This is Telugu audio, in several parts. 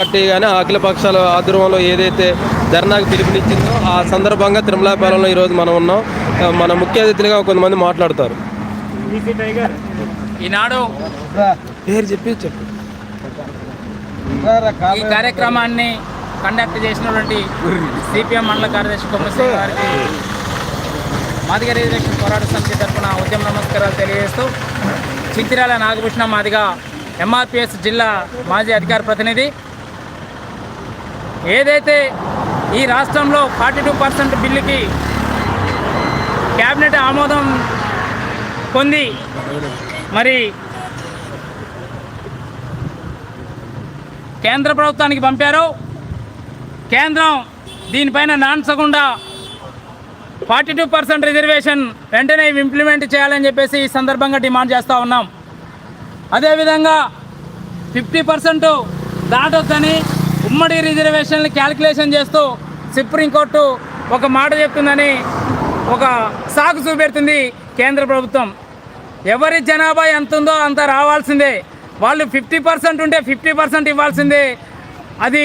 పార్టీ కానీ అఖిల పక్షాల ఆధ్వర్యంలో ఏదైతే ధర్నాకు పిలుపునిచ్చిందో ఆ సందర్భంగా తిరుమలాపాలెంలో ఈరోజు మనం ఉన్నాం. మన ముఖ్య అతిథులుగా కొంతమంది మాట్లాడతారు. ఈనాడు పేరు చెప్పి చెప్పు. ఈ కార్యక్రమాన్ని కండక్ట్ చేసినటువంటి సిపిఎం మండల కార్యదర్శి కొమ్మశ్రీ గారికి మాదిగ రిజర్వేషన్ పోరాట సమితి తరఫున ఉద్యమ నమస్కారాలు తెలియజేస్తూ చిత్రాల నాగభూషణ మాదిగ ఎంఆర్పిఎస్ జిల్లా మాజీ అధికార ప్రతినిధి ఏదైతే ఈ రాష్ట్రంలో ఫార్టీ టూ పర్సెంట్ బిల్లుకి క్యాబినెట్ ఆమోదం పొంది మరి కేంద్ర ప్రభుత్వానికి పంపారు. కేంద్రం దీనిపైన నాన్సకుండా ఫార్టీ టూ పర్సెంట్ రిజర్వేషన్ వెంటనే ఇంప్లిమెంట్ చేయాలని చెప్పేసి ఈ సందర్భంగా డిమాండ్ చేస్తూ ఉన్నాం. అదేవిధంగా ఫిఫ్టీ పర్సెంట్ దాటొద్దని ఉమ్మడి రిజర్వేషన్లు క్యాలిక్యులేషన్ చేస్తూ సుప్రీంకోర్టు ఒక మాట చెప్తుందని ఒక సాకు చూపెడుతుంది కేంద్ర ప్రభుత్వం. ఎవరి జనాభా ఎంత ఉందో అంత రావాల్సిందే. వాళ్ళు ఫిఫ్టీ పర్సెంట్ ఉంటే ఫిఫ్టీ పర్సెంట్ ఇవ్వాల్సిందే. అది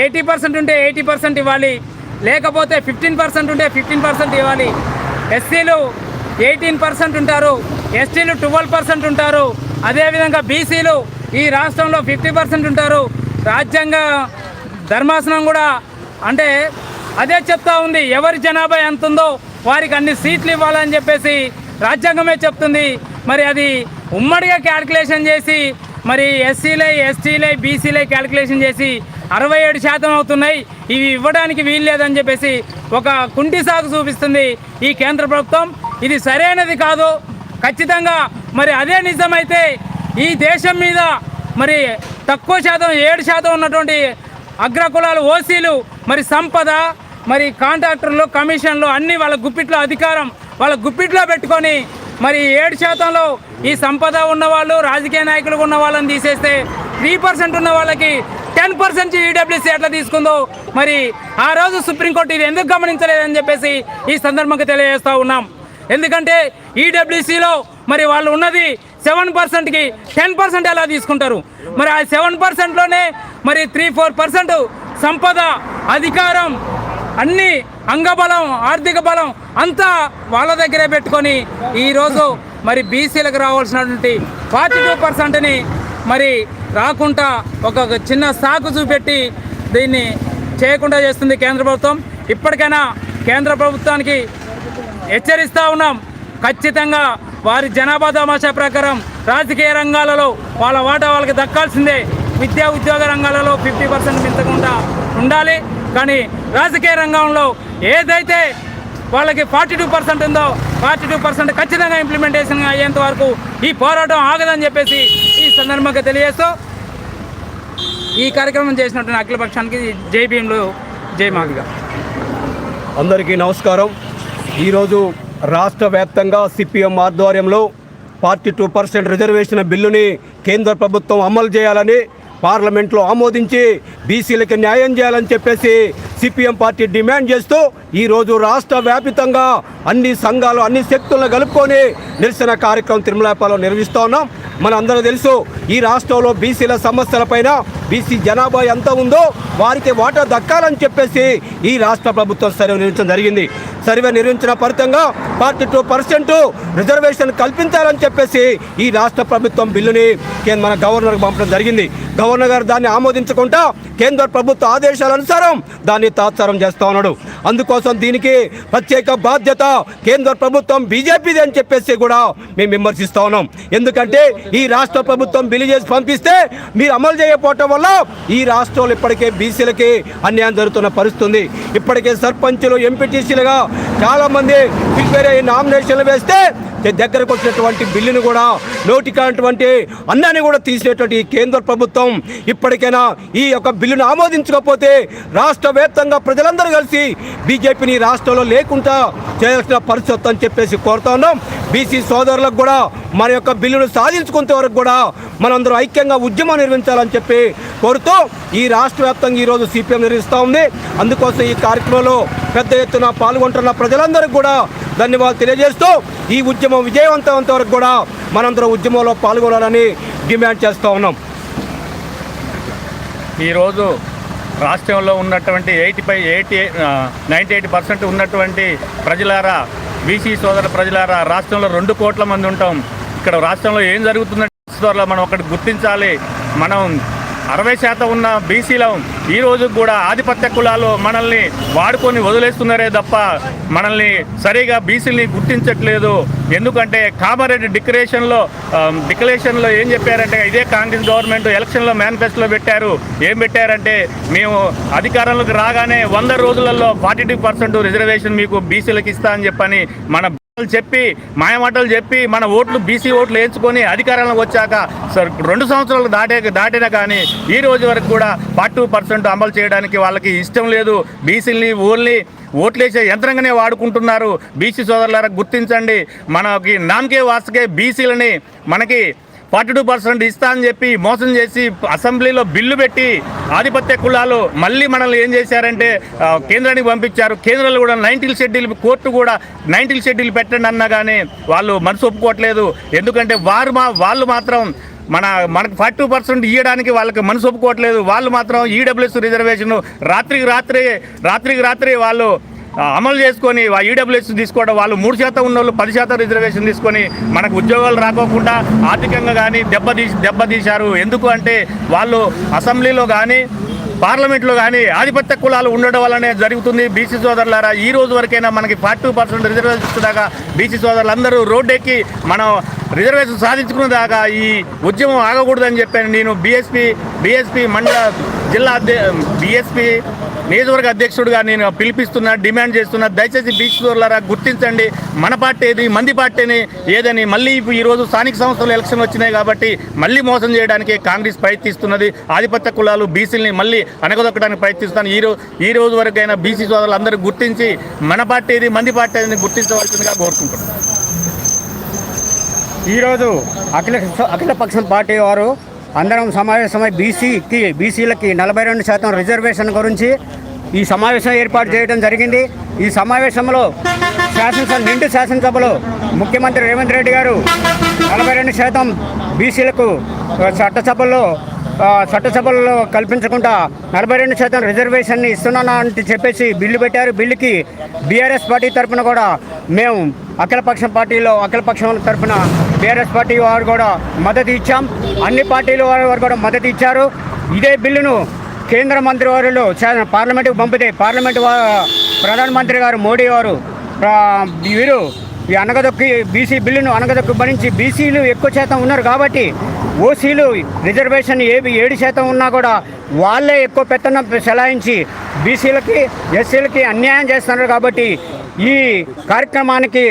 ఎయిటీ పర్సెంట్ ఉంటే ఎయిటీ పర్సెంట్ ఇవ్వాలి. లేకపోతే ఫిఫ్టీన్ పర్సెంట్ ఉంటే ఫిఫ్టీన్ పర్సెంట్ ఇవ్వాలి. ఎస్సీలు ఎయిటీన్ పర్సెంట్ ఉంటారు. ఎస్టీలు ట్వెల్వ్ పర్సెంట్ ఉంటారు. అదేవిధంగా బీసీలు ఈ రాష్ట్రంలో ఫిఫ్టీ పర్సెంట్ ఉంటారు. రాజ్యాంగ ధర్మాసనం కూడా అంటే అదే చెప్తా ఉంది. ఎవరి జనాభా ఎంత ఉందో వారికి అన్ని సీట్లు ఇవ్వాలని చెప్పేసి రాజ్యాంగమే చెప్తుంది. మరి అది ఉమ్మడిగా క్యాల్కులేషన్ చేసి మరి ఎస్సీలే ఎస్టీలే బీసీలే క్యాల్కులేషన్ చేసి అరవై ఏడు శాతం అవుతున్నాయి. ఇవి ఇవ్వడానికి వీలు లేదని చెప్పేసి ఒక కుంటి సాగు చూపిస్తుంది ఈ కేంద్ర ప్రభుత్వం. ఇది సరైనది కాదు. ఖచ్చితంగా మరి అదే నిజమైతే ఈ దేశం మీద మరి తక్కువ శాతం ఏడు శాతం ఉన్నటువంటి అగ్రకులాలు ఓసీలు మరి సంపద మరి కాంట్రాక్టర్లు కమిషన్లు అన్నీ వాళ్ళ గుప్పిట్లో అధికారం వాళ్ళ గుప్పిట్లో పెట్టుకొని మరి ఏడు శాతంలో ఈ సంపద ఉన్నవాళ్ళు రాజకీయ నాయకులు ఉన్న వాళ్ళని తీసేస్తే త్రీ పర్సెంట్ ఉన్న వాళ్ళకి టెన్ పర్సెంట్ ఈడబ్ల్యూసీ ఎట్లా తీసుకుందో మరి ఆ రోజు సుప్రీంకోర్టు ఇది ఎందుకు గమనించలేదని చెప్పేసి ఈ సందర్భంగా తెలియజేస్తూ ఉన్నాం. ఎందుకంటే ఈడబ్ల్యూసీలో మరి వాళ్ళు ఉన్నది సెవెన్ పర్సెంట్కి టెన్ పర్సెంట్ ఎలా తీసుకుంటారు? మరి ఆ సెవెన్ పర్సెంట్లోనే మరి త్రీ ఫోర్ పర్సెంట్ సంపద అధికారం అన్ని అంగబలం ఆర్థిక బలం అంతా వాళ్ళ దగ్గరే పెట్టుకొని ఈరోజు మరి బీసీలకు రావాల్సినటువంటి ఫార్టీ టూ పర్సెంట్ని మరి రాకుండా ఒక చిన్న సాకు చూపెట్టి దీన్ని చేయకుండా చేస్తుంది కేంద్ర ప్రభుత్వం. ఇప్పటికైనా కేంద్ర ప్రభుత్వానికి హెచ్చరిస్తూ ఉన్నాం. ఖచ్చితంగా వారి జనాభా తమాషా ప్రకారం రాజకీయ రంగాలలో వాళ్ళ వాటా వాళ్ళకి దక్కాల్సిందే. విద్యా ఉద్యోగ రంగాలలో ఫిఫ్టీ పర్సెంట్ మించకుండా ఉండాలి. కానీ రాజకీయ రంగంలో ఏదైతే వాళ్ళకి ఫార్టీ టూ పర్సెంట్ ఉందో ఫార్టీ టూ పర్సెంట్ ఖచ్చితంగా ఇంప్లిమెంటేషన్ అయ్యేంత వరకు ఈ పోరాటం ఆగదని చెప్పేసి ఈ సందర్భంగా తెలియజేస్తూ ఈ కార్యక్రమం చేసినటువంటి అఖిల పక్షానికి జై భీమ్లు జై మాదిగా. అందరికీ నమస్కారం. ఈరోజు రాష్ట్ర వ్యాప్తంగా సిపిఎం ఆధ్వర్యంలో ఫార్టీ టూ పర్సెంట్ రిజర్వేషన్ బిల్లుని కేంద్ర ప్రభుత్వం అమలు చేయాలని పార్లమెంట్లో ఆమోదించి బీసీలకి న్యాయం చేయాలని చెప్పేసి సిపిఎం పార్టీ డిమాండ్ చేస్తూ ఈరోజు రాష్ట్ర వ్యాపితంగా అన్ని సంఘాలు అన్ని శక్తులను కలుపుకొని నిరసన కార్యక్రమం తిరుమలాపాలో నిర్వహిస్తూ ఉన్నాం. మన అందరూ తెలుసు ఈ రాష్ట్రంలో బీసీల సమస్యలపైన బీసీ జనాభా ఎంత ఉందో వారికి వాటా దక్కాలని చెప్పేసి ఈ రాష్ట్ర ప్రభుత్వం సర్వే నిర్వహించడం జరిగింది. సర్వే నిర్వహించిన ఫలితంగా ఫార్టీ టూ పర్సెంట్ రిజర్వేషన్ కల్పించాలని చెప్పేసి ఈ రాష్ట్ర ప్రభుత్వం బిల్లుని మన గవర్నర్కి పంపడం జరిగింది. గవర్నర్ గారు దాన్ని ఆమోదించకుండా కేంద్ర ప్రభుత్వ ఆదేశాల అనుసారం దాన్ని తాత్సారం చేస్తా ఉన్నాడు. అందుకోసం దీనికి ప్రత్యేక బాధ్యత కేంద్ర ప్రభుత్వం బీజేపీది అని చెప్పేసి కూడా మేము విమర్శిస్తా ఉన్నాం. ఎందుకంటే ఈ రాష్ట్ర ప్రభుత్వం బిల్లు చేసి పంపిస్తే మీరు అమలు చేయకపోవటం వల్ల ఈ రాష్ట్రంలో ఇప్పటికే బీసీలకి అన్యాయం జరుగుతున్న పరిస్థితుంది. ఇప్పటికే సర్పంచులు ఎంపీటీసీలుగా చాలామంది ప్రిపేర్ అయ్యి నామినేషన్లు వేస్తే దగ్గరకు వచ్చినటువంటి బిల్లును కూడా నోటికానటువంటి అన్నాన్ని కూడా తీసినటువంటి కేంద్ర ప్రభుత్వం ఇప్పటికైనా ఈ యొక్క బిల్లును ఆమోదించకపోతే రాష్ట్ర వ్యాప్తంగా ప్రజలందరూ కలిసి బీజేపీని రాష్ట్రంలో లేకుండా చేయాల్సిన పరిస్థితి అని చెప్పేసి కోరుతా ఉన్నాం. బీసీ సోదరులకు కూడా మన యొక్క బిల్లును సాధించుకునే వరకు కూడా మనందరూ ఐక్యంగా ఉద్యమం నిర్వహించాలని చెప్పి కోరుతూ ఈ రాష్ట్ర వ్యాప్తంగా ఈరోజు సిపిఎం నిర్వహిస్తూ ఉంది. అందుకోసం ఈ కార్యక్రమంలో పెద్ద ఎత్తున పాల్గొంటున్న ప్రజలందరికీ కూడా ధన్యవాదాలు తెలియజేస్తూ ఈ ఉద్యమం విజయవంతమంత వరకు కూడా మనందరం ఉద్యమంలో పాల్గొనాలని డిమాండ్ చేస్తూ ఉన్నాం. ఈరోజు రాష్ట్రంలో ఉన్నటువంటి eighty five eighty ninety eight percent ఉన్నటువంటి ప్రజలారా బీసీ సోదర ప్రజలారా రాష్ట్రంలో రెండు కోట్ల మంది ఉంటాం. ఇక్కడ రాష్ట్రంలో ఏం జరుగుతుందంటే త్వరలో మనం ఒకటి గుర్తించాలి. మనం అరవై శాతం ఉన్న బీసీలో ఈ రోజు కూడా ఆధిపత్య కులాలు మనల్ని వాడుకొని వదిలేస్తున్నారే తప్ప మనల్ని సరిగా బీసీని గుర్తించట్లేదు. ఎందుకంటే కామారెడ్డి డిక్లరేషన్లో డిక్లరేషన్లో ఏం చెప్పారంటే ఇదే కాంగ్రెస్ గవర్నమెంట్ ఎలక్షన్లో మేనిఫెస్టోలో పెట్టారు. ఏం పెట్టారంటే మేము అధికారంలోకి రాగానే వంద రోజులలో ఫార్టీ టూ పర్సెంట్ రిజర్వేషన్ మీకు బీసీలకు ఇస్తా అని చెప్పని మన చెప్పి మాయమాటలు చెప్పి మన ఓట్లు బీసీ ఓట్లు వేయించుకొని అధికారంలోకి వచ్చాక సార్ రెండు సంవత్సరాలు దాటే దాటినా కానీ ఈ రోజు వరకు కూడా ఫార్టీ పర్సెంట్ అమలు చేయడానికి వాళ్ళకి ఇష్టం లేదు. బీసీని ఓన్లీ ఓట్లేసే యంత్రంగానే వాడుకుంటున్నారు. బీసీ సోదరులకు గుర్తించండి. మనకి నామకే వాసుకే బీసీలని మనకి ఫార్టీ టూ పర్సెంట్ ఇస్తా అని చెప్పి మోసం చేసి అసెంబ్లీలో బిల్లు పెట్టి ఆధిపత్య కులాలు మళ్ళీ మనల్ని ఏం చేశారంటే కేంద్రానికి పంపించారు. కేంద్రంలో కూడా నైన్టీల్ షెడ్యూల్ కోర్టు కూడా నైన్టీల్ షెడ్యూల్ పెట్టండి అన్నా కానీ వాళ్ళు మనసు ఒప్పుకోవట్లేదు. ఎందుకంటే వారు మా వాళ్ళు మాత్రం మన మనకు ఫార్టీ టూ పర్సెంట్ ఇవ్వడానికి వాళ్ళకి మనసు ఒప్పుకోవట్లేదు. వాళ్ళు మాత్రం ఈడబ్ల్యూఎస్ రిజర్వేషన్ రాత్రికి రాత్రి రాత్రికి రాత్రి వాళ్ళు అమలు చేసుకొని ఈడబ్ల్యూఎస్ తీసుకోవడం వాళ్ళు మూడు శాతం ఉన్న వాళ్ళు పది శాతం రిజర్వేషన్ తీసుకొని మనకు ఉద్యోగాలు రాకోకుండా ఆర్థికంగా కానీ దెబ్బతీసి దెబ్బతీశారు ఎందుకు అంటే వాళ్ళు అసెంబ్లీలో కానీ పార్లమెంట్లో కానీ ఆధిపత్య కులాలు ఉండడం వల్లనే జరుగుతుంది. బీసీ సోదరులారా ఈ రోజు వరకైనా మనకి ఫార్టీ పర్సెంట్ రిజర్వేషన్ దాకా బీసీ సోదరులందరూ రోడ్డెక్కి మనం రిజర్వేషన్ సాధించుకున్న దాకా ఈ ఉద్యమం ఆగకూడదని చెప్పాను నేను. బీఎస్పీ బీఎస్పీ మండల జిల్లా అధ్య బీఎస్పీ నియోజకవర్గ అధ్యక్షుడిగా నేను పిలిపిస్తున్నా డిమాండ్ చేస్తున్నా. దయచేసి బీచ్ గుర్తించండి. మన పార్టీ ఏది మంది పార్టీని ఏదని. మళ్ళీ ఈరోజు స్థానిక సంస్థలు ఎలక్షన్ వచ్చినాయి కాబట్టి మళ్ళీ మోసం చేయడానికి కాంగ్రెస్ ప్రయత్నిస్తున్నది. ఆధిపత్య కులాలు బీసీలని మళ్ళీ అనగదొక్కడానికి ప్రయత్నిస్తాను. ఈ రోజు ఈ రోజు వరకైనా బీసీ సోదరులు అందరూ గుర్తించి మన పార్టీ ఏది మంది పార్టీ ఏది గుర్తించవలసిందిగా కోరుకుంటున్నాను. ఈరోజు అఖిల అఖిలపక్షం పార్టీ వారు అందరం సమావేశమై బీసీకి బీసీలకి నలభై రెండు శాతం రిజర్వేషన్ గురించి ఈ సమావేశం ఏర్పాటు చేయడం జరిగింది. ఈ సమావేశంలో శాసనసభ నిండు శాసనసభలో ముఖ్యమంత్రి రేవంత్ రెడ్డి గారు నలభై రెండు శాతం బీసీలకు చట్టసభల్లో చట్టసభల్లో కల్పించకుండా నలభై రెండు శాతం రిజర్వేషన్ని ఇస్తున్నాను అని చెప్పేసి బిల్లు పెట్టారు. బిల్లుకి బీఆర్ఎస్ పార్టీ తరఫున కూడా మేము అఖిలపక్షం పార్టీలో అఖిలపక్షం తరఫున బీఆర్ఎస్ పార్టీ వారు కూడా మద్దతు ఇచ్చాం. అన్ని పార్టీల వారు వారు కూడా మద్దతు ఇచ్చారు. ఇదే బిల్లును కేంద్ర మంత్రి వారిలో పార్లమెంటుకు పంపితే పార్లమెంటు ప్రధానమంత్రి గారు మోడీ వారు వీరు ఈ అనగదొక్కి బీసీ బిల్లును అనగదొక్కి భరించి బీసీలు ఎక్కువ శాతం ఉన్నారు కాబట్టి ఓసీలు రిజర్వేషన్ ఏవి ఏడు శాతం ఉన్నా కూడా వాళ్ళే ఎక్కువ పెత్తనం చెలాయించి బీసీలకి ఎస్సీలకి అన్యాయం చేస్తున్నారు కాబట్టి ఈ కార్యక్రమానికి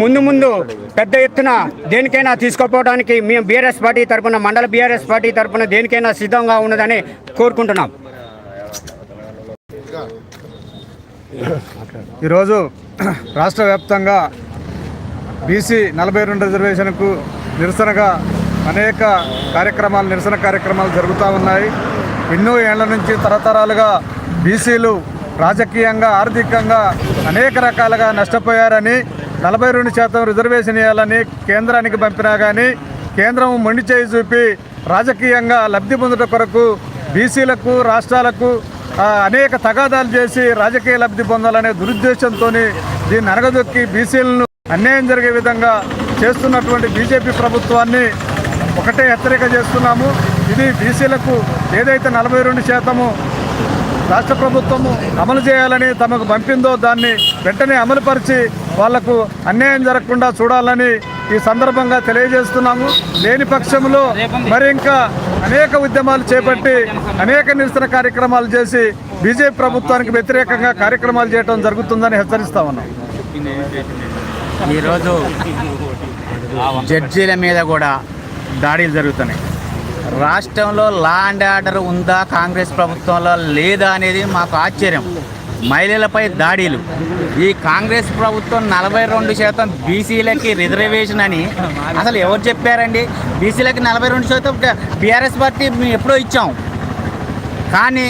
ముందు ముందు పెద్ద ఎత్తున దేనికైనా తీసుకుపోవడానికి మేము బీఆర్ఎస్ పార్టీ తరపున మండల బీఆర్ఎస్ పార్టీ తరపున దేనికైనా సిద్ధంగా ఉన్నదని కోరుకుంటున్నాం. ఈరోజు రాష్ట్ర వ్యాప్తంగా బీసీ నలభై రెండు రిజర్వేషన్కు నిరసనగా అనేక కార్యక్రమాలు నిరసన కార్యక్రమాలు జరుగుతూ ఉన్నాయి. ఎన్నో ఏళ్ళ నుంచి తరతరాలుగా బీసీలు రాజకీయంగా ఆర్థికంగా అనేక రకాలుగా నష్టపోయారని నలభై రెండు శాతం రిజర్వేషన్ ఇవ్వాలని కేంద్రానికి పంపినా కానీ కేంద్రం మొండి చేయి చూపి రాజకీయంగా లబ్ధి పొందుట కొరకు బీసీలకు రాష్ట్రాలకు అనేక తగాదాలు చేసి రాజకీయ లబ్ధి పొందాలనే దురుద్దేశంతో దీన్ని అనగదొక్కి బీసీలను అన్యాయం జరిగే విధంగా చేస్తున్నటువంటి బీజేపీ ప్రభుత్వాన్ని ఒకటే హెచ్చరిక చేస్తున్నాము. ఇది బీసీలకు ఏదైతే నలభై రెండు శాతము రాష్ట్ర ప్రభుత్వము అమలు చేయాలని తమకు పంపిందో దాన్ని వెంటనే అమలుపరిచి వాళ్ళకు అన్యాయం జరగకుండా చూడాలని ఈ సందర్భంగా తెలియజేస్తున్నాము. లేని పక్షంలో మరి ఇంకా అనేక ఉద్యమాలు చేపట్టి అనేక నిరసన కార్యక్రమాలు చేసి బీజేపీ ప్రభుత్వానికి వ్యతిరేకంగా కార్యక్రమాలు చేయడం జరుగుతుందని హెచ్చరిస్తా ఉన్నాం. ఈరోజు జడ్జీల మీద కూడా దాడులు జరుగుతున్నాయి. రాష్ట్రంలో లా అండ్ ఆర్డర్ ఉందా కాంగ్రెస్ ప్రభుత్వంలో లేదా అనేది మాకు ఆశ్చర్యం. మహిళలపై దాడిలు. ఈ కాంగ్రెస్ ప్రభుత్వం నలభై రెండు శాతం బీసీలకి రిజర్వేషన్ అని అసలు ఎవరు చెప్పారండి? బీసీలకి నలభై రెండు శాతం బీఆర్ఎస్ పార్టీ మేము ఎప్పుడో ఇచ్చాం. కానీ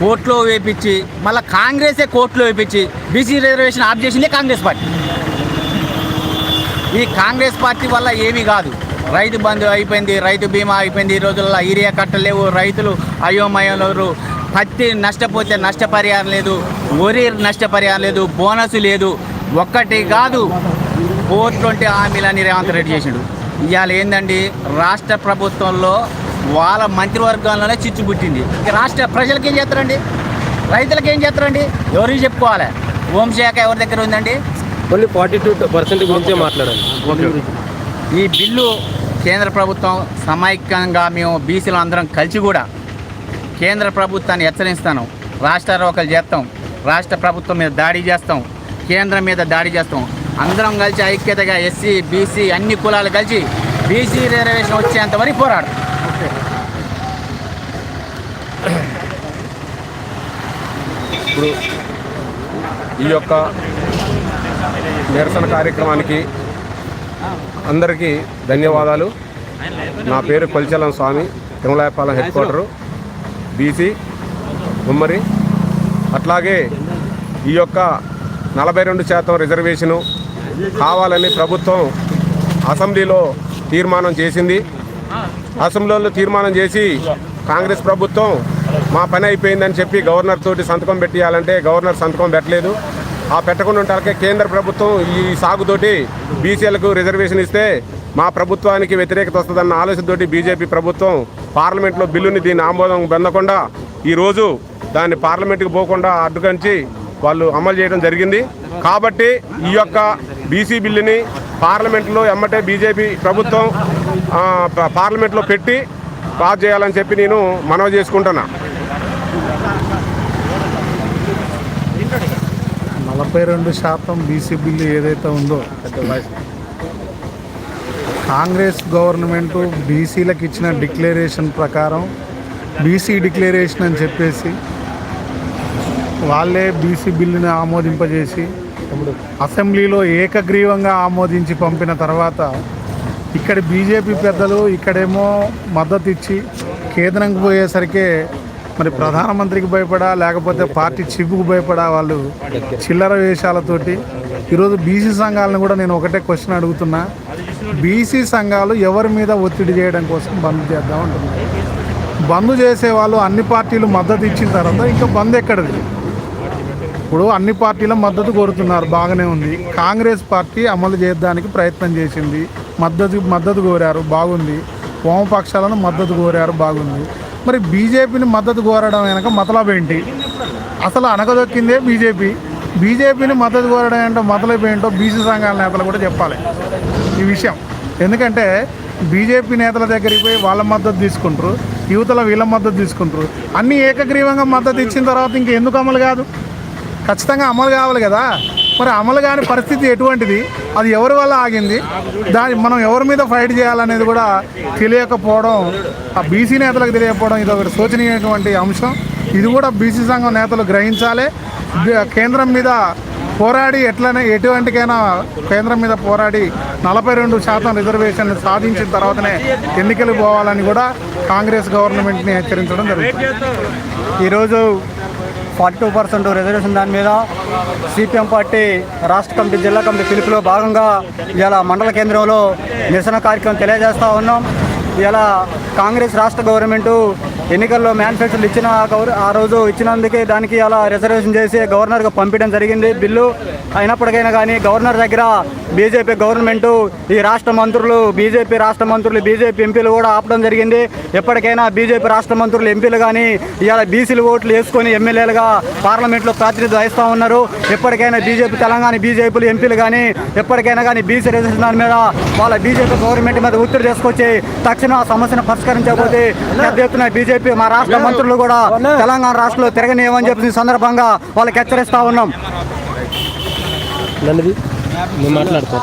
కోర్టులో వేపించి మళ్ళీ కాంగ్రెసే కోర్టులో వేపించి బీసీ రిజర్వేషన్ ఆఫ్ చేసిందే కాంగ్రెస్ పార్టీ. ఈ కాంగ్రెస్ పార్టీ వల్ల ఏమీ కాదు. రైతు బంధు అయిపోయింది రైతు బీమా అయిపోయింది ఈ రోజుల్లో ఏరియా కట్టలేవు రైతులు అయోమయంలో పత్తి నష్టపోతే నష్టపరిహారం లేదు వరి నష్టపరిహారం లేదు బోనస్ లేదు. ఒక్కటి కాదు ఫోర్ ట్వంటీ హామీలని రేవంత్ రెడ్డి చేసిండు. ఇవాళ ఏందండి రాష్ట్ర ప్రభుత్వంలో వాళ్ళ మంత్రివర్గంలోనే చిచ్చు పుట్టింది. రాష్ట్ర ప్రజలకి ఏం చేస్తారండి? రైతులకి ఏం చేస్తారండి? ఎవరికి చెప్పుకోవాలి? హోంశాఖ ఎవరి దగ్గర ఉందండి? ఓన్లీ ఫార్టీ టూ పర్సెంట్ గురించే మాట్లాడండి ఈ బిల్లు కేంద్ర ప్రభుత్వం సమైక్యంగా మేము బీసీలు అందరం కలిసి కూడా కేంద్ర ప్రభుత్వాన్ని హెచ్చరిస్తాను. రాష్ట్ర రోకలు చేస్తాం. రాష్ట్ర ప్రభుత్వం మీద దాడి చేస్తాం. కేంద్రం మీద దాడి చేస్తాం. అందరం కలిసి ఐక్యతగా ఎస్సీ బీసీ అన్ని కులాలు కలిసి బీసీ రిజర్వేషన్ వచ్చేంత వరకు పోరాడు. ఇప్పుడు ఈ యొక్క నిరసన కార్యక్రమానికి అందరికీ ధన్యవాదాలు. నా పేరు Kolichalam Swamy Tirumalayapalem head quarter BC ఉమ్మరి అట్లాగే ఈ యొక్క నలభై రెండు శాతం రిజర్వేషను కావాలని ప్రభుత్వం అసెంబ్లీలో తీర్మానం చేసింది. అసెంబ్లీలో తీర్మానం చేసి కాంగ్రెస్ ప్రభుత్వం మా పని అయిపోయిందని చెప్పి గవర్నర్ తోటి సంతకం పెట్టియాలంటే గవర్నర్ సంతకం పెట్టలేదు. ఆ పెట్టకుండా ఉంటాకే కేంద్ర ప్రభుత్వం ఈ సాగుతోటి బీసీలకు రిజర్వేషన్ ఇస్తే మా ప్రభుత్వానికి వ్యతిరేకత వస్తుందన్న ఆలోచనతోటి బీజేపీ ప్రభుత్వం పార్లమెంట్లో బిల్లుని దీన్ని ఆమోదం పొందకుండా ఈరోజు దాన్ని పార్లమెంట్కి పోకుండా అడ్డుకంచి వాళ్ళు అమలు చేయడం జరిగింది. కాబట్టి ఈ యొక్క బీసీ బిల్లుని పార్లమెంట్లో ఎమ్మటే బీజేపీ ప్రభుత్వం పార్లమెంట్లో పెట్టి పాస్ చేయాలని చెప్పి నేను మనవి చేసుకుంటున్నా. ముప్పై రెండు శాతం బీసీ బిల్లు ఏదైతే ఉందో కాంగ్రెస్ గవర్నమెంట్ బీసీలకు ఇచ్చిన డిక్లరేషన్ ప్రకారం బీసీ డిక్లరేషన్ అని చెప్పేసి వాళ్ళే బీసీ బిల్లుని ఆమోదింపజేసి అసెంబ్లీలో ఏకగ్రీవంగా ఆమోదించి పంపిన తర్వాత ఇక్కడ బీజేపీ పెద్దలు ఇక్కడేమో మద్దతు ఇచ్చి కేంద్రంకి పోయేసరికి మరి ప్రధానమంత్రికి భయపడా లేకపోతే పార్టీ చిప్పుకు భయపడా వాళ్ళు చిల్లర వేషాలతోటి ఈరోజు బీసీ సంఘాలను కూడా నేను ఒకటే క్వశ్చన్ అడుగుతున్నా. బీసీ సంఘాలు ఎవరి మీద ఒత్తిడి చేయడం కోసం బంద్ చేద్దాం అంటున్నారు. బంద్ చేసే వాళ్ళు అన్ని పార్టీలు మద్దతు ఇచ్చిన తర్వాత ఇంకా బంద్ ఎక్కడది? ఇప్పుడు అన్ని పార్టీల మద్దతు కోరుతున్నారు బాగానే ఉంది. కాంగ్రెస్ పార్టీ అమలు చేయడానికి ప్రయత్నం చేసింది. మద్దతు మద్దతు కోరారు బాగుంది. వామపక్షాలను మద్దతు కోరారు బాగుంది. మరి బీజేపీని మద్దతు కోరడం వెనక మతలబ్ ఏంటి? అసలు అనగదొక్కిందే బీజేపీ. బీజేపీని మద్దతు కోరడం ఏంటో మతలబ్ ఏంటో బీసీ సంఘాల నేతలు కూడా చెప్పాలి. ఈ విషయం. ఎందుకంటే బీజేపీ నేతల దగ్గరికి పోయి వాళ్ళ మద్దతు తీసుకుంటారు యువతల వీళ్ళ మద్దతు తీసుకుంటారు. అన్నీ ఏకగ్రీవంగా మద్దతు ఇచ్చిన తర్వాత ఇంక ఎందుకు అమలు కాదు? ఖచ్చితంగా అమలు కావాలి కదా. మరి అమలు కాని పరిస్థితి ఎటువంటిది? అది ఎవరి వల్ల ఆగింది? దాని మనం ఎవరి మీద ఫైట్ చేయాలనేది కూడా తెలియకపోవడం ఆ బీసీ నేతలకు తెలియకపోవడం ఇది ఒకటి శోచనీయమైనటువంటి అంశం. ఇది కూడా బీసీ సంఘం నేతలు గ్రహించాలి. కేంద్రం మీద పోరాడి ఎట్లనే ఎటువంటికైనా కేంద్రం మీద పోరాడి నలభై రెండు శాతం రిజర్వేషన్ సాధించిన తర్వాతనే ఎన్నికలు పోవాలని కూడా కాంగ్రెస్ గవర్నమెంట్ని హెచ్చరించడం జరుగుతుంది. ఈరోజు ఫార్టీ టూ పర్సెంట్ రిజర్వేషన్ దాని మీద సిపిఎం పార్టీ రాష్ట్ర కమిటీ జిల్లా కమిటీ పిలుపులో భాగంగా ఇలా మండల కేంద్రంలో నిరసన కార్యక్రమం తెలియజేస్తూ ఉన్నాం. ఇలా కాంగ్రెస్ రాష్ట్ర గవర్నమెంటు ఎన్నికల్లో మేనిఫెస్టోలు ఇచ్చిన ఆ రోజు ఇచ్చినందుకే దానికి అలా రిజర్వేషన్ చేసి గవర్నర్గా పంపించడం జరిగింది. బిల్లు అయినప్పటికైనా కానీ గవర్నర్ దగ్గర బీజేపీ గవర్నమెంట్ ఈ రాష్ట్ర మంత్రులు బీజేపీ రాష్ట్ర మంత్రులు బీజేపీ ఎంపీలు కూడా ఆపడం జరిగింది. ఎప్పటికైనా బీజేపీ రాష్ట్ర మంత్రులు ఎంపీలు కానీ ఇవాళ బీసీలు ఓట్లు వేసుకొని ఎమ్మెల్యేలుగా పార్లమెంట్లో ప్రాతినిధ్యం వహిస్తూ ఉన్నారు. ఎప్పటికైనా బీజేపీ తెలంగాణ బీజేపీలు ఎంపీలు కానీ ఎప్పటికైనా కానీ బీసీ రిజర్వేషన్ మీద వాళ్ళ బీజేపీ గవర్నమెంట్ మీద ఒత్తిడి తీసుకొచ్చి తక్షణ ఆ సమస్యను పరిష్కరించకపోతే పెద్ద ఎత్తున బీజేపీ మా రాష్ట్ర మంత్రులు కూడా తెలంగాణ రాష్ట్రంలో తిరగనీయమని చెప్పి ఈ సందర్భంగా వాళ్ళకి హెచ్చరిస్తా ఉన్నాం. మేము మాట్లాడతాం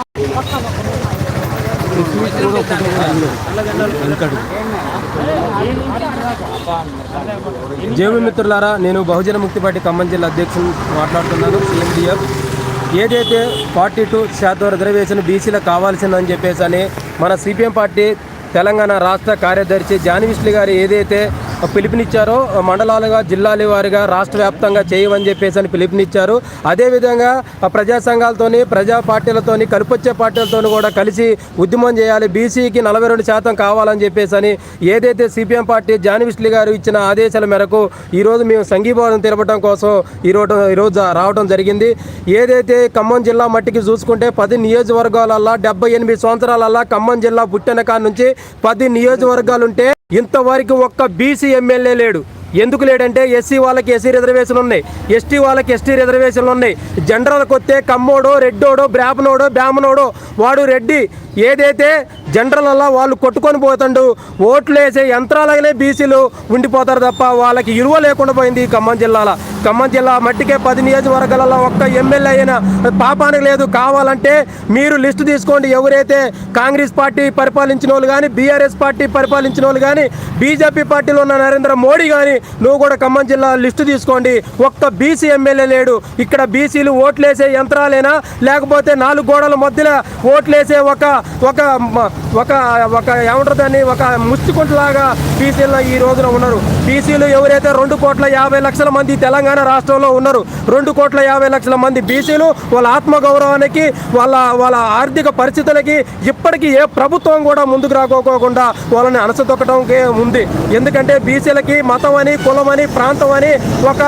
మాట్లాడతా మిత్రులారా నేను బహుజన ముక్తి పార్టీ ఖమ్మం జిల్లా అధ్యక్షులు మాట్లాడుతున్నాను సీఎండిఎఫ్ ఏదైతే ఫార్టీ టూ శాతం రిజర్వేషన్ బీసీలకు కావాల్సిందని చెప్పేసి అని మన సిపిఎం పార్టీ తెలంగాణ రాష్ట్ర కార్యదర్శి జాని గారు ఏదైతే పిలుపునిచ్చారో. మండలాలుగా జిల్లాల వారిగా రాష్ట్ర వ్యాప్తంగా చేయమని చెప్పేసి అని పిలుపునిచ్చారు. అదేవిధంగా ప్రజా సంఘాలతోని ప్రజా పార్టీలతోని కలిపొచ్చే పార్టీలతోని కూడా కలిసి ఉద్యమం చేయాలి. బీసీకి నలభై రెండు శాతం కావాలని చెప్పేసి అని ఏదైతే సిపిఎం పార్టీ జాని గారు ఇచ్చిన ఆదేశాల మేరకు ఈరోజు మేము సంఘీభావం తెలపడం కోసం ఈరోజు ఈరోజు రావడం జరిగింది. ఏదైతే ఖమ్మం జిల్లా మట్టికి చూసుకుంటే పది నియోజకవర్గాలల్లా డెబ్బై ఎనిమిది సంవత్సరాలల్లా ఖమ్మం జిల్లా పుట్టిన కాడ నుంచి పది నియోజకవర్గాలుంటే ఇంతవరకు ఒక్క బీసీ ఎమ్మెల్యే లేడు. ఎందుకు లేడంటే ఎస్సీ వాళ్ళకి ఎస్సీ రిజర్వేషన్లు ఉన్నాయి. ఎస్టీ వాళ్ళకి ఎస్టీ రిజర్వేషన్లు ఉన్నాయి. జనరల్కి వస్తే కమ్మోడో రెడ్డోడో బ్రాహ్మణోడో బ్రాహ్మణోడో వాడు రెడ్డి. ఏదైతే జనరల్ అలా వాళ్ళు కొట్టుకొని పోతుండు. ఓట్లు వేసే యంత్రాలనే బీసీలు ఉండిపోతారు తప్ప వాళ్ళకి ఇరువ లేకుండా పోయింది ఈ ఖమ్మం జిల్లాలో. ఖమ్మం జిల్లా మట్టికే పది నియోజకవర్గాలలో ఒక్క ఎమ్మెల్యే అయినా పాపానికి లేదు. కావాలంటే మీరు లిస్టు తీసుకోండి. ఎవరైతే కాంగ్రెస్ పార్టీ పరిపాలించిన వాళ్ళు కానీ బీఆర్ఎస్ పార్టీ పరిపాలించిన వాళ్ళు కానీ బీజేపీ పార్టీలో ఉన్న నరేంద్ర మోడీ కానీ నువ్వు కూడా ఖమ్మం జిల్లా లిస్టు తీసుకోండి. ఒక్క బీసీ ఎమ్మెల్యే లేడు. ఇక్కడ బీసీలు ఓట్లేసే యంత్రాలేనా? లేకపోతే నాలుగు గోడల మధ్యలో ఓట్లేసే ఒక ఒక ఒక ఒక ఏమంటారు దాన్ని? ఒక ముచ్చుకుంటలాగా బీసీలో ఈ రోజున ఉన్నారు. బీసీలు ఎవరైతే రెండు కోట్ల యాభై లక్షల మంది తెలంగాణ రాష్ట్రంలో ఉన్నారు రెండు కోట్ల యాభై లక్షల మంది బీసీలు వాళ్ళ ఆత్మగౌరవానికి వాళ్ళ వాళ్ళ ఆర్థిక పరిస్థితులకి ఇప్పటికీ ఏ ప్రభుత్వం కూడా ముందుకు రాకోకుండా వాళ్ళని అణసతొక్కడానికి ఉంది. ఎందుకంటే బీసీలకి మతం అని కులం అని ప్రాంతం అని ఒక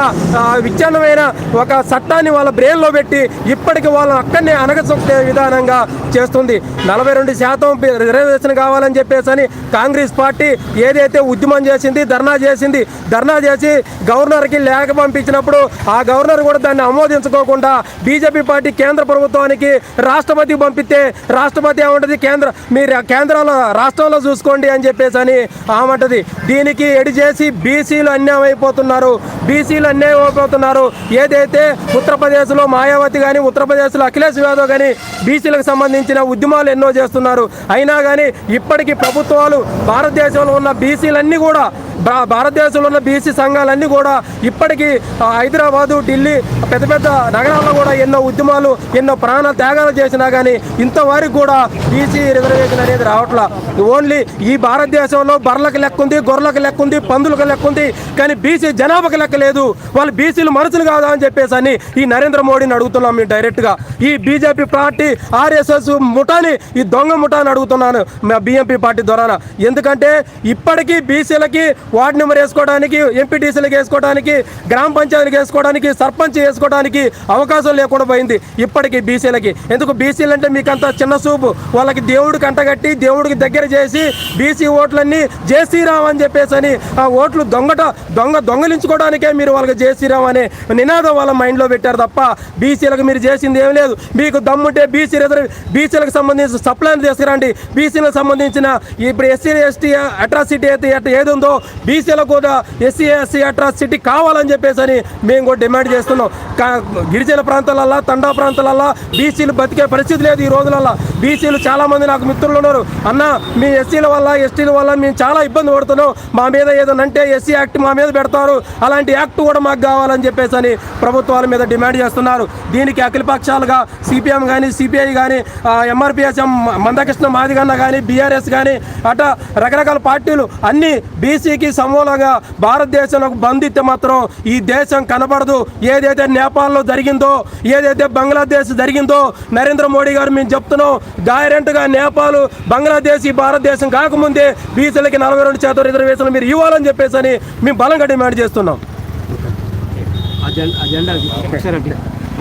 విచ్ఛిన్నమైన ఒక చట్టాన్ని వాళ్ళ బ్రెయిన్లో పెట్టి ఇప్పటికి వాళ్ళని అక్కడనే అనగసొక్కే విధానంగా చేస్తుంది. నలభై రెండు శాతం రిజర్వేషన్ కావాలని చెప్పేసి అని కాంగ్రెస్ పార్టీ ఏదైతే ఉద్యమం చేసింది ధర్నా చేసింది ధర్నా చేసి గవర్నర్కి లేఖ పంపించినప్పుడు ఆ గవర్నర్ కూడా దాన్ని ఆమోదించుకోకుండా బీజేపీ పార్టీ కేంద్ర ప్రభుత్వానికి రాష్ట్రపతికి పంపిస్తే రాష్ట్రపతి ఏమంటది? కేంద్ర మీరు కేంద్రంలో రాష్ట్రంలో చూసుకోండి అని చెప్పేసి అని ఆమంటది. దీనికి ఎడి చేసి బీసీలు అన్యాయం అయిపోతున్నారు. బీసీలు అన్యాయం అయిపోతున్నారు. ఏదైతే ఉత్తరప్రదేశ్లో మాయావతి కానీ ఉత్తరప్రదేశ్లో అఖిలేష్ యాదవ్ కానీ బీసీలకు సంబంధించిన ఉద్యమాలు ఎన్నో చేస్తున్నారు. అయినా కానీ ఇప్పటికీ ప్రభుత్వాలు భారతదేశంలో ఉన్న బీసీలన్నీ కూడా భా- భారతదేశంలో ఉన్న బీసీ సంఘాలన్నీ కూడా ఇప్పటికీ హైదరాబాదు ఢిల్లీ పెద్ద పెద్ద నగరాల్లో కూడా ఎన్నో ఉద్యమాలు ఎన్నో ప్రాణ త్యాగాలు చేసినా కానీ ఇంతవరకు కూడా బీసీ రిజర్వేషన్ అనేది రావట్లా. ఓన్లీ ఈ భారతదేశంలో బర్రెలకు లెక్క ఉంది గొర్రెలకు లెక్క ఉంది పందులకు లెక్క ఉంది కానీ బీసీ జనాభాకి లెక్క లేదు. వాళ్ళు బీసీలు మనుషులు కాదా అని చెప్పేసి అని ఈ నరేంద్ర మోడీని అడుగుతున్నాం మేము డైరెక్ట్గా. ఈ బీజేపీ పార్టీ ఆర్ఎస్ఎస్ ముఠాని ఈ దొంగ ముఠాని అడుగుతున్నాను మా బిఎంపీ పార్టీ ద్వారా ఎందుకంటే ఇప్పటికీ బీసీలకి వార్డు నెంబర్ వేసుకోవడానికి ఎంపీటీసీలకు వేసుకోవడానికి గ్రామ పంచాయతీలకు వేసుకోవడానికి సర్పంచ్ వేసుకోవడానికి అవకాశం లేకుండా పోయింది ఇప్పటికీ బీసీలకి ఎందుకు బీసీలు అంటే మీకు అంత చిన్న చూపు. వాళ్ళకి దేవుడికి అంటగట్టి దేవుడికి దగ్గర చేసి బీసీ ఓట్లన్నీ జేసీరావు అని చెప్పేసి అని ఆ ఓట్లు దొంగట దొంగ దొంగలించుకోవడానికే మీరు వాళ్ళకి జేసీరావు అనే నినాదం వాళ్ళ మైండ్లో పెట్టారు తప్ప బీసీలకు మీరు చేసింది ఏం లేదు. మీకు దమ్ముంటే బీసీ రిజర్వ్ బీసీలకు సంబంధించిన సప్లైని తీసుకురండి. బీసీలకు సంబంధించిన ఇప్పుడు ఎస్సీ ఎస్టీ అట్రాసిటీ అయితే ఎట్- ఏది ఉందో బీసీలకు కూడా ఎస్సీ ఎస్సీ అట్రాసిటీ కావాలని చెప్పేసి అని మేము కూడా డిమాండ్ చేస్తున్నాం. కా- గిరిజన ప్రాంతాలల్లో తండా ప్రాంతాలల్లో బీసీలు బతికే పరిస్థితి లేదు ఈ రోజులల్లో. బీసీలు చాలా మంది నాకు మిత్రులు ఉన్నారు. అన్న మీ ఎస్సీల వల్ల ఎస్టీల వల్ల మేము చాలా ఇబ్బంది పడుతున్నాం. మా మీద ఏదైనా అంటే ఎస్సీ యాక్ట్ మా మీద పెడతారు. అలాంటి యాక్ట్ కూడా మాకు కావాలని చెప్పేసి అని ప్రభుత్వాల మీద డిమాండ్ చేస్తున్నారు. దీనికి అఖిలపక్షాలుగా సిపిఎం కానీ సిపిఐ కానీ ఎంఆర్పిఎస్ఎం మందకృష్ణ మాదిగన్న కానీ బీఆర్ఎస్ కానీ అట రకరకాల పార్టీలు అన్ని బీసీకి సమూలంగా భారతదేశంలో బంధిస్తే మాత్రం ఈ దేశం కనబడదు. ఏదైతే నేపాల్లో జరిగిందో ఏదైతే బంగ్లాదేశ్ జరిగిందో నరేంద్ర మోడీ గారు మేము చెప్తున్నాం డైరెక్ట్గా నేపాల్ బంగ్లాదేశ్ ఈ భారతదేశం కాకముందే బీసీలకి నలభై రెండు శాతం రిజర్వేషన్లు మీరు ఇవ్వాలని చెప్పేసి అని మేము బలంగా డిమాండ్ చేస్తున్నాం.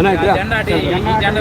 జెండా జెండా